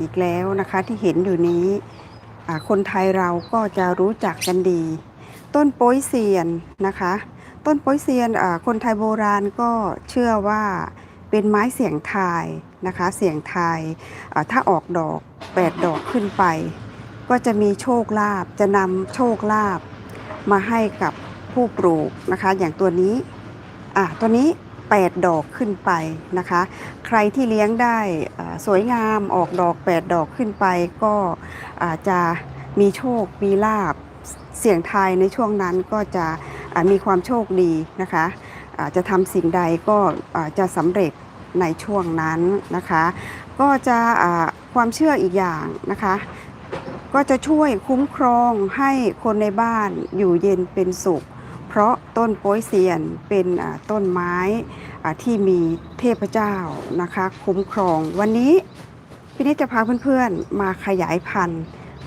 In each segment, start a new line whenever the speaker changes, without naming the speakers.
อีกแล้วนะคะที่เห็นอยู่นี้คนไทยเราก็จะรู้จักกันดี ต้นโป้ยเซียนนะคะ ต้นโป้ยเซียนคนไทยโบราณก็เชื่อว่าเป็นไม้เสียงทายนะคะ เสียงทายถ้าออกดอก 8 ดอกขึ้นไป ก็จะมีโชคลาภจะนำโชคลาภมาให้กับผู้ปลูกนะคะ อย่างตัวนี้อะตัวนี้ 8 ดอกขึ้นไปนะคะ ใครที่เลี้ยงได้สวยงามออกดอก 8 ดอกขึ้นไป ก็อาจจะมีโชค มีลาบเสี่ยงทายในช่วงนั้นก็จะมีความโชคดีนะคะอาจะทำสิ่งใดก็จะสำเร็จในช่วงนั้นนะคะ ก็จะความเชื่ออีกอย่างนะคะ ก็จะช่วยคุ้มครองให้คนในบ้านอยู่เย็นเป็นสุข ราะต้นโป้ยเซียนเป็นต้นไม้ที่มีเทพเจ้านะคะ คุ้มครอง วันนี้พี่นิดจะพาเพื่อนๆมาขยายพันธุ์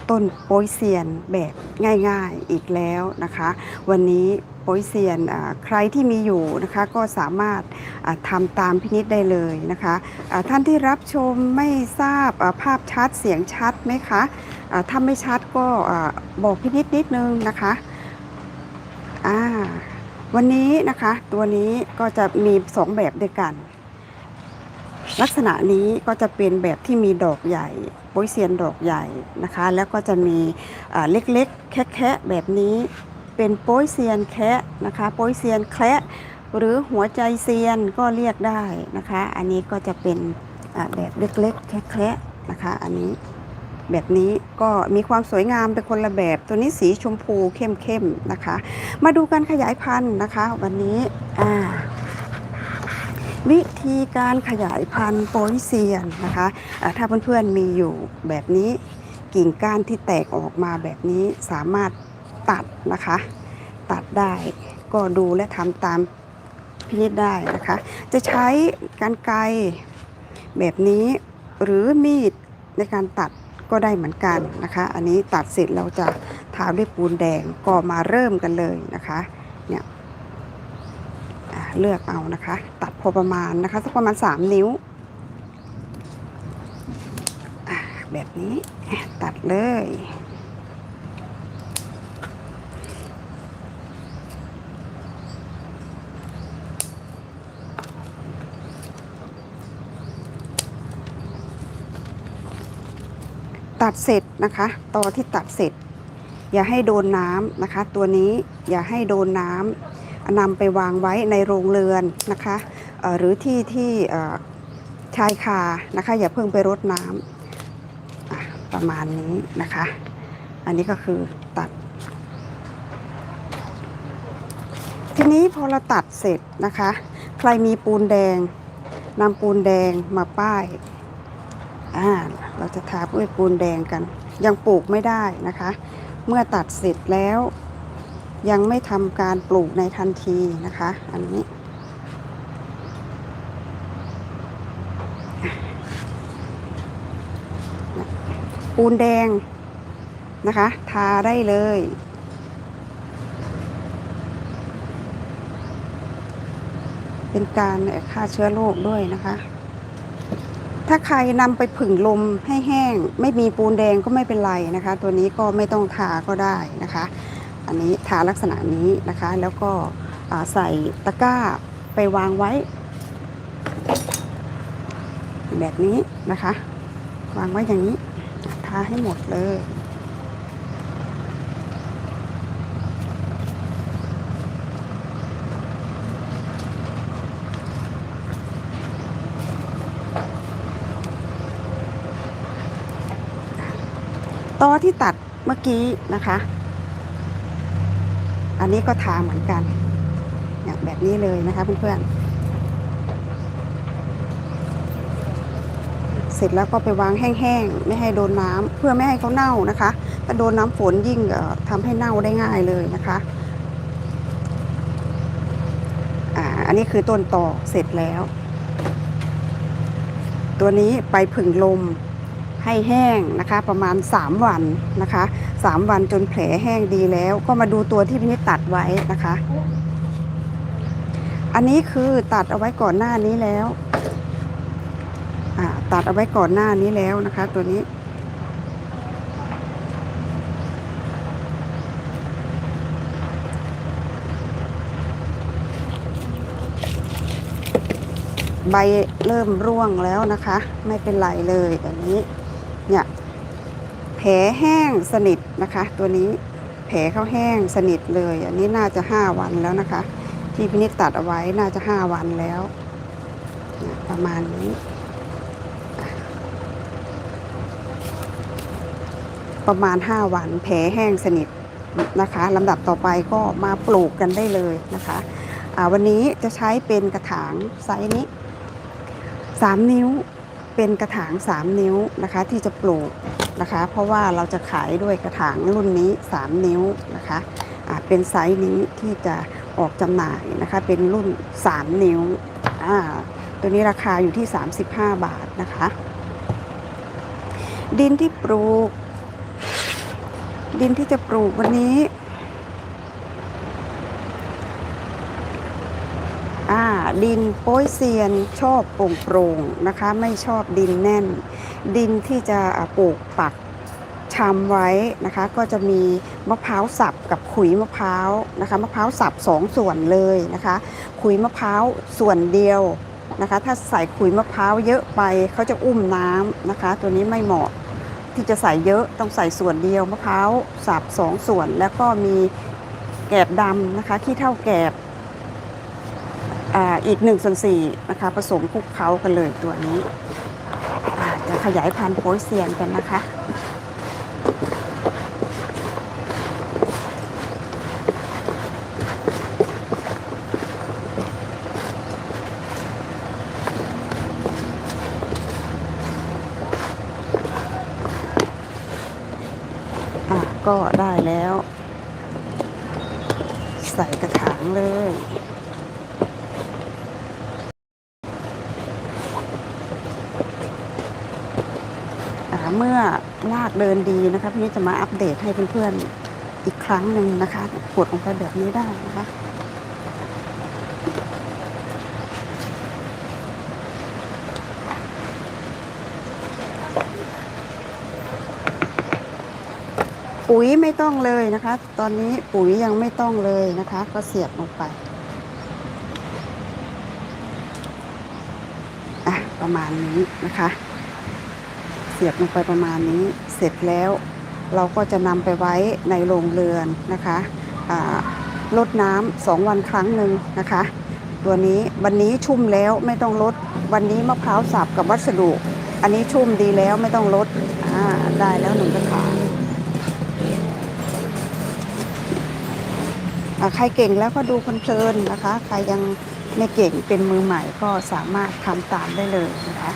ต้นโป้ยเซียนแบบง่ายๆอีกแล้วนะคะ วันนี้โป้ยเซียนใครที่มีอยู่นะคะก็สามารถอ่าทำตามพี่นิดได้เลยนะคะท่านที่รับชมไม่ทราบภาพชัดเสียงชัดไหมคะถ้าไม่ชัดก็บอกพี่นิดนิดนึงนะคะ อ่าวันนี้นะคะตัวนี้ก็จะมีสองแบบด้วยกัน ลักษณะนี้ก็จะเป็นแบบที่มีดอกใหญ่โป้ยเซียนดอกใหญ่นะคะ แล้วก็จะมีเล็กๆ แคะๆแบบนี้เป็นโป้ยเซียนแคะนะคะโป้ยเซียนแคะหรือหัวใจเซียนก็เรียกได้นะคะ อันนี้ก็จะเป็นแบบเล็กๆ แคะๆนะคะ อันนี้ แบบนี้ก็มีความสวยงามเป็นคนละแบบ ตัวนี้สีชมพูเข้มๆนะคะ มาดูการขยายพันธุ์นะคะ วันนี้อ่าวิธีการขยายพันธุ์โปลิเซียนนะคะอ่าถ้าเพื่อนๆมีอยู่แบบนี้กิ่งก้านที่แตกออกมาแบบนี้สามารถตัดนะคะ ตัดได้ก็ดูและทำตามพินิจได้นะคะ จะใช้การไกรแบบนี้หรือมีดในการตัด ก็ได้เหมือนกันนะคะ อันนี้ตัดเสร็จเราจะทาด้วยปูนแดงก็มาเริ่มกันเลยนะคะเนี่ยเลือกเอานะคะ ตัดพอประมาณนะคะสักประมาณ 3 นิ้วแบบนี้ตัดเลย ตัดเสร็จนะคะตอที่ตัดเสร็จ อย่าให้โดนน้ำนะคะ ตัวนี้อย่าให้โดนน้ำนำไปวางไว้ในโรงเรือนนะคะหรือที่ที่ชายคานะคะ อย่าเพิ่งไปรดน้ำประมาณนี้นะคะ อันนี้ก็คือตัด ทีนี้พอเราตัดเสร็จนะคะ ใครมีปูนแดงนำปูนแดงมาป้าย อ่าเราจะทาด้วยปูนแดงกัน ยังปลูกไม่ได้นะคะ เมื่อตัดเสร็จแล้ว ยังไม่ทำการปลูกในทันทีนะคะ อันนี้ ปูนแดงนะคะ ทาได้เลยเป็นการฆ่าเชื้อโรคด้วยนะคะ ถ้าใครนำไปผึ่งลมให้แห้ง ไม่มีปูนแดงก็ไม่เป็นไรนะคะ ตัวนี้ก็ไม่ต้องทาก็ได้นะคะ อันนี้ทาลักษณะนี้นะคะ แล้วก็ใส่ตะกร้าไปวางไว้ แบบนี้นะคะ วางไว้อย่างนี้ทาให้หมดเลย ตอที่ตัดเมื่อกี้นะคะ อันนี้ก็ทาเหมือนกันเนี่ยแบบนี้เลยนะคะเพื่อนๆ เสร็จแล้วก็ไปวางแห้งๆ ไม่ให้โดนน้ำเพื่อไม่ให้เขาเน่านะคะ ถ้าโดนน้ำฝนยิ่งทำให้เน่าได้ง่ายเลยนะคะอันนี้คือต้นต่อเสร็จแล้ว ตัวนี้ไปผึ่งลม ให้แห้งนะคะ ประมาณ 3 วันนะคะ 3 วันจนแผลแห้งดีแล้ว ก็มาดูตัวที่พี่นิดตัดไว้นะคะ อันนี้คือตัดเอาไว้ก่อนหน้านี้แล้วตัดเอาไว้ก่อนหน้านี้แล้วนะคะ ตัวนี้ ใบเริ่มร่วงแล้วนะคะ ไม่เป็นไรเลยอันนี้ เนี่ยแผลแห้งสนิทนะคะ ตัวนี้แผลเขาแห้งสนิทเลย อันนี้น่าจะห้าวันแล้วนะคะ ที่พินิจตัดเอาไว้น่าจะห้าวันแล้วประมาณนี้ประมาณ 5 วันแผลแห้งสนิทนะคะลำดับต่อไปก็มาปลูกกันได้เลยนะคะวันนี้จะใช้เป็นกระถางไซส์นี้ 3 นิ้ว เป็นกระถาง 3 นิ้วนะคะที่จะปลูกนะคะ เพราะว่าเราจะขายด้วยกระถางรุ่นนี้ 3 นิ้วนะคะเป็นไซส์นี้ที่จะออกจำหน่ายนะคะ เป็นรุ่น 3 นิ้วอ่าตัวนี้ราคาอยู่ที่ 35 บาทนะคะ ดินที่ปลูก ดินที่จะปลูกวันนี้ อ่า ดินโป้ยเซียนชอบโปร่งโปร่งๆนะคะ ไม่ชอบดินแน่น ดินที่จะปลูกปักชำไว้นะคะ ก็จะมีมะพร้าวสับกับขุยมะพร้าวนะคะมะพร้าวสับสองส่วนเลยนะคะ ขุยมะพร้าวส่วนเดียวนะคะ ถ้าใส่ขุยมะพร้าวเยอะไปเขาจะอุ้มน้ำนะคะ ตัวนี้ไม่เหมาะที่จะใส่เยอะต้องใส่ส่วนเดียวมะพร้าวสับสองส่วน แล้วก็มีแกบดำนะคะขี้เท่าแกบ อีกหนึ่งส่วนสี่นะคะผสมคลุกเคล้ากันเลยตัวนี้จะขยายพันธุ์โป้ยเซียนกันนะคะก็ได้แล้ว ใส่กระถางเลย เมื่อรากเดินดีนะคะพี่นิดจะมาอัปเดตให้เพื่อนๆอีกครั้งหนึ่งนะคะกดลงไปแบบนี้ได้นะคะปุ๋ยไม่ต้องเลยนะคะ ตอนนี้ปุ๋ยยังไม่ต้องเลยนะคะ ก็เสียบลงไปอะประมาณนี้นะคะ สียบลงไปประมาณนี้เสร็จแล้ว เราก็จะนำไปไว้ในโรงเรือนนะคะลดน้ำสองวันครั้งหนึ่งนะคะ ตัวนี้วันนี้ชุ่มแล้วไม่ต้องลด วันนี้มะพร้าวสับกับวัสดุ อันนี้ชุ่มดีแล้วไม่ต้องลดได้แล้วหนึ่งกระถางใครเก่งแล้วก็ดูเพลินๆนะคะ ใครยังไม่เก่งเป็นมือใหม่ก็สามารถทำตามได้เลยนะคะ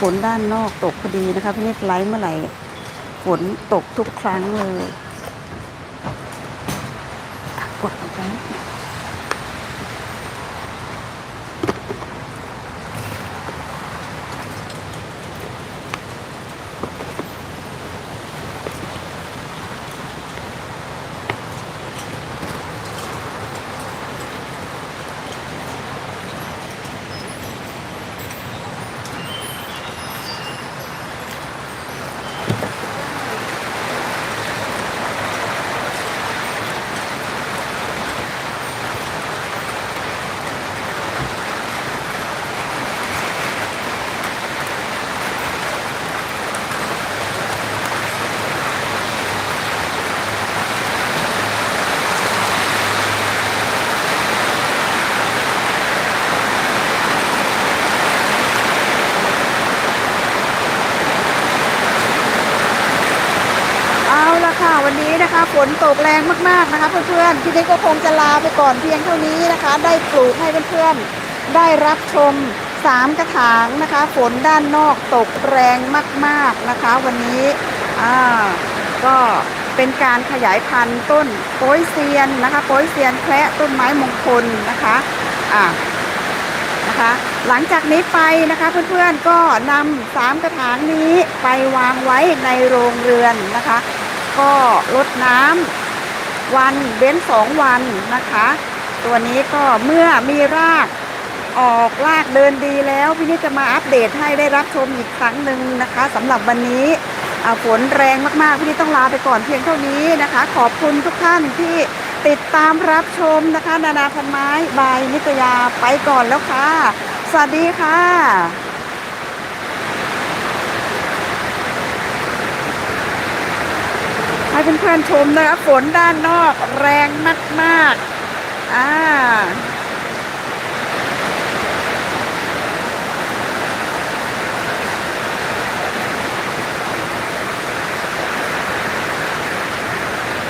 ฝนด้านนอกตกพอดีนะคะพี่นิดไลฟ์เมื่อไหร่ฝนตกทุกครั้งเลยอะกดลงไปนิดหนึ่ง เอาละ ค่ะ วันนี้นะคะฝนตกแรงมากๆนะคะ เพื่อนๆที่นี้ก็คงจะลาไปก่อนเพียงเท่านี้นะคะ ได้ปลูกให้เพื่อนๆได้รับชมสามกระถางนะคะ ฝนด้านนอกตกแรงมาก ๆนะคะ วันนี้อ่าก็เป็นการขยายพันธุ์ต้นโป้ยเซียนนะคะโป้ยเซียนแคระต้นไม้มงคลนะคะอ่านะคะหลังจากนี้ไปนะคะเพื่อนๆก็นำสามกระถางนี้ไปวางไว้ในโรงเรือนนะคะ ก็ลดน้วันเว้นสองวันนะคะ ตัวนี้ก็เมื่อมีรากออกรากเดินดีแล้วพี่นี่จะมาอัปเดตให้ได้รับชมอีกครั้งหนึ่งนะคะสำหรับวันนี้ฝนแรงมากๆ พี่นี่ต้องลาไปก่อนเพียงเท่านี้นะคะ ขอบคุณทุกท่านที่ติดตามรับชมนะคะ นานาพันไม้ บายนิตยาไปก่อนแล้วค่ะ สวัสดีค่ะ ให้ เพื่อนๆชมนะคะฝนด้านนอกแรงมากๆอ่า